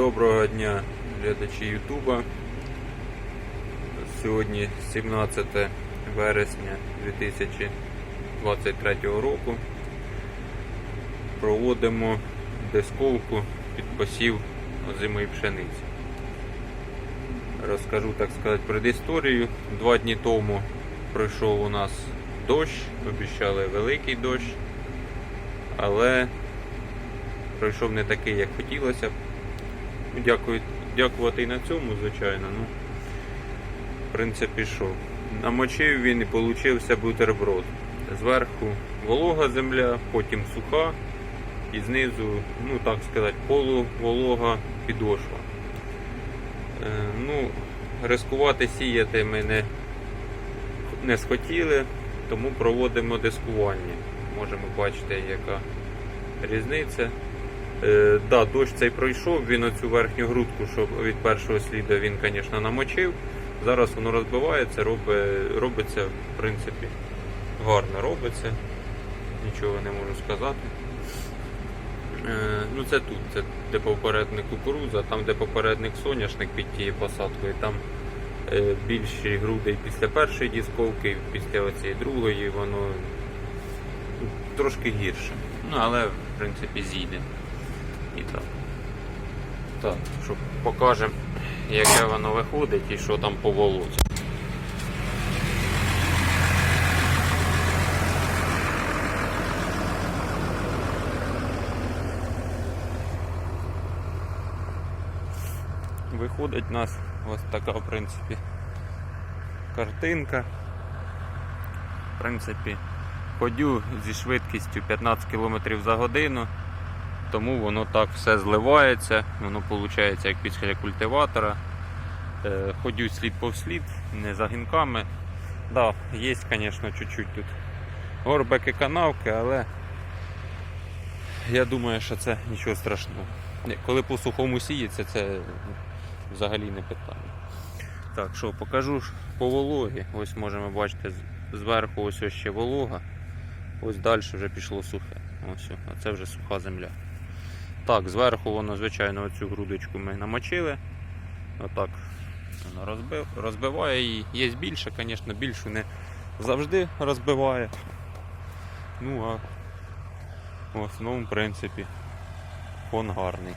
Доброго дня, глядачі Ютуба. Сьогодні 17 вересня 2023 року. Проводимо дисковку під посів озимої пшениці. Розкажу, так сказати, предісторію. Два дні тому пройшов у нас дощ, обіцяли великий дощ, але пройшов не такий, як хотілося б. Дякую, дякувати і на цьому, звичайно. Ну, в принципі, що. Намочив він і получився бутерброд. Зверху волога земля, потім суха, і знизу, ну так сказати, полуволога підошва. Е, ну, рискувати сіяти ми не, не схотіли, тому проводимо дискування. Можемо бачити, яка різниця. Е, да, дощ цей пройшов, він оцю верхню грудку, що від першого сліду він, звісно, намочив. Зараз воно розбивається, робить, робиться, в принципі, гарно робиться. Нічого не можу сказати. Е, ну це тут, це де попередник кукурудза, там де попередник соняшник під тією посадкою, там е, більші груди після першої дісковки, після оцієї другої, воно трошки гірше. Ну, але в принципі зійде. Так. Так, що покажемо, яке воно виходить і що там по волоці. Виходить у нас ось така, в принципі, картинка. В принципі, ходю зі швидкістю 15 км за годину, тому воно так все зливається, воно виходить як після культиватора. Е, Ходю слід по слід, не за гінками. Да, є, звісно, чуть-чуть тут горбики канавки, але я думаю, що це нічого страшного. Коли по сухому сіється, це взагалі не питання. Так, що покажу по вологі. Ось можемо бачити зверху ось ще волога. Ось далі вже пішло сухе. Ось, а це вже суха земля. Так, зверху воно, звичайно, оцю грудочку ми намочили. Отак воно розбив, розбиває її. Є більше, звісно, більшу не завжди розбиває. Ну а в основному, в принципі, фон гарний.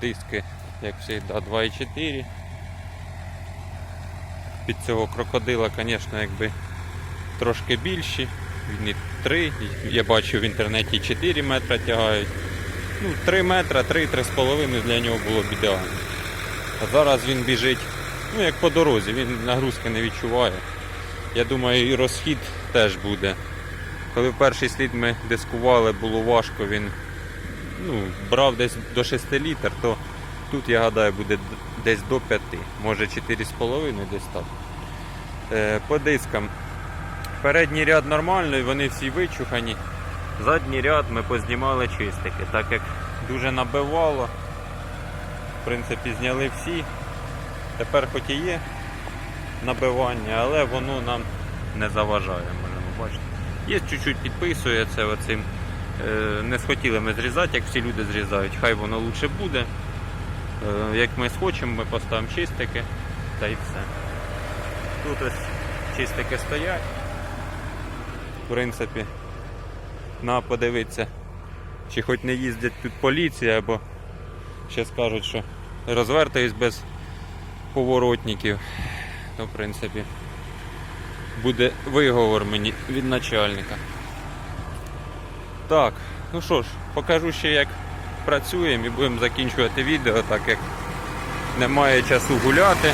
Диски, як завжди, 2,4. Під цього крокодила, звісно, якби трошки більші. Він і 3, я бачу в інтернеті 4 метри тягають. Ну, 3 метра, 3-3,5 для нього було б ідеально. А зараз він біжить, ну як по дорозі, він нагрузки не відчуває. Я думаю, і розхід теж буде. Коли перший слід ми дискували, було важко, він ну, брав десь до 6 літр, то тут, я гадаю, буде десь до 5, може 4,5 десь так. Е, по дискам. Передній ряд нормальний, вони всі вичухані. Задній ряд ми познімали чистики, так як дуже набивало. В принципі, зняли всі. Тепер хоч і є набивання, але воно нам не заважає, можемо бачити. Є чуть-чуть підписує це оцим. Е, Не схотіли ми зрізати, як всі люди зрізають, хай воно лучше буде. Е, Як ми схочемо, ми поставимо чистики та й все. Тут ось чистики стоять. В принципі, на подивитися, чи хоч не їздять тут поліція, або ще скажуть, що розвертаюсь без поворотників. То в принципі буде виговор мені від начальника. Так, ну що ж, покажу ще як працюємо і будемо закінчувати відео, так як немає часу гуляти.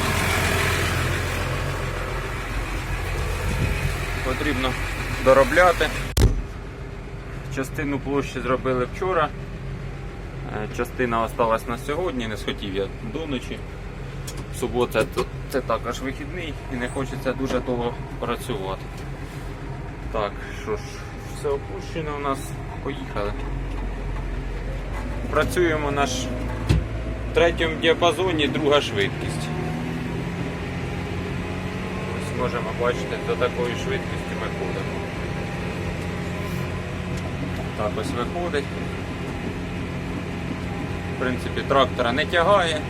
Потрібно доробляти. Частину площі зробили вчора. Е, Частина осталась на сьогодні, не схотів я до ночі. Субота це, також вихідний і не хочеться дуже довго працювати. Так, що ж, все опущено у нас. Поїхали. Працюємо на ш- третьому діапазоні, друга швидкість. Ось можемо бачити, до такої швидкості ми ходимо. Так ось виходить. В принципі, трактора не тягає,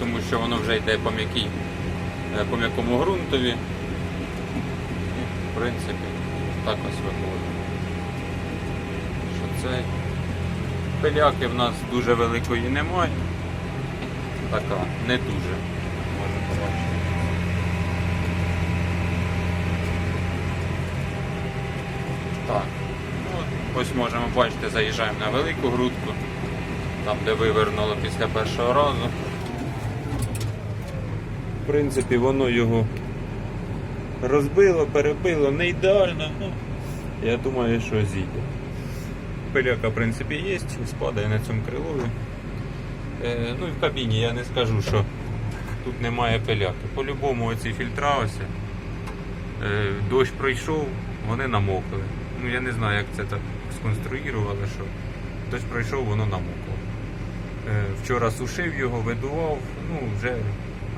тому що воно вже йде по м'якій, е, по м'якому ґрунтові. І, в принципі, так ось виходить. Що це пиляки в нас дуже великої немає. Така, не дуже. Можна побачити. Так. Ну, от, ось можемо бачити, заїжджаємо на велику грудку, там де вивернуло після першого разу. В принципі, воно його розбило, перебило, не ідеально, ну я думаю, що зійде. Пиляка, в принципі, є, спадає на цьому крилові. Е, ну і в кабіні я не скажу, що тут немає пиляки. По-любому оці фільтра ось. Е, дощ пройшов, вони намокли. Ну я не знаю, як це так сконструювали, що дощ пройшов, воно намокло. Е, вчора сушив його, видував, ну вже.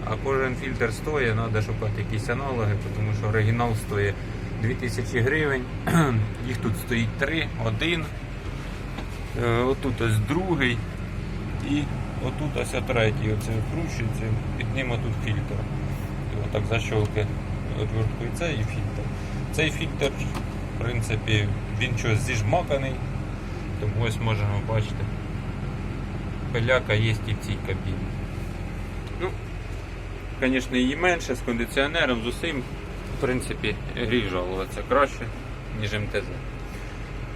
А кожен фільтр стоїть, треба шукати якісь аналоги, тому що оригінал стоїть 2000 гривень. Їх тут стоїть три, один. Е, Отут ось другий. І отут ось третій. Оце вкручується, під ним отут фільтр. Отак защолки отвертку і цей фільтр. Цей фільтр, в принципі, він щось зіжмаканий, тому ось можемо бачити. Пиляка є і в цій кабіні. Ну, звісно, її менше з кондиціонером, з усім. В принципі, гріх жалуватися краще, ніж МТЗ.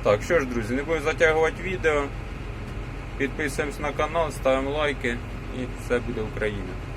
Так, що ж, друзі, не будемо затягувати відео. Підписуємось на канал, ставимо лайки і все буде Україна.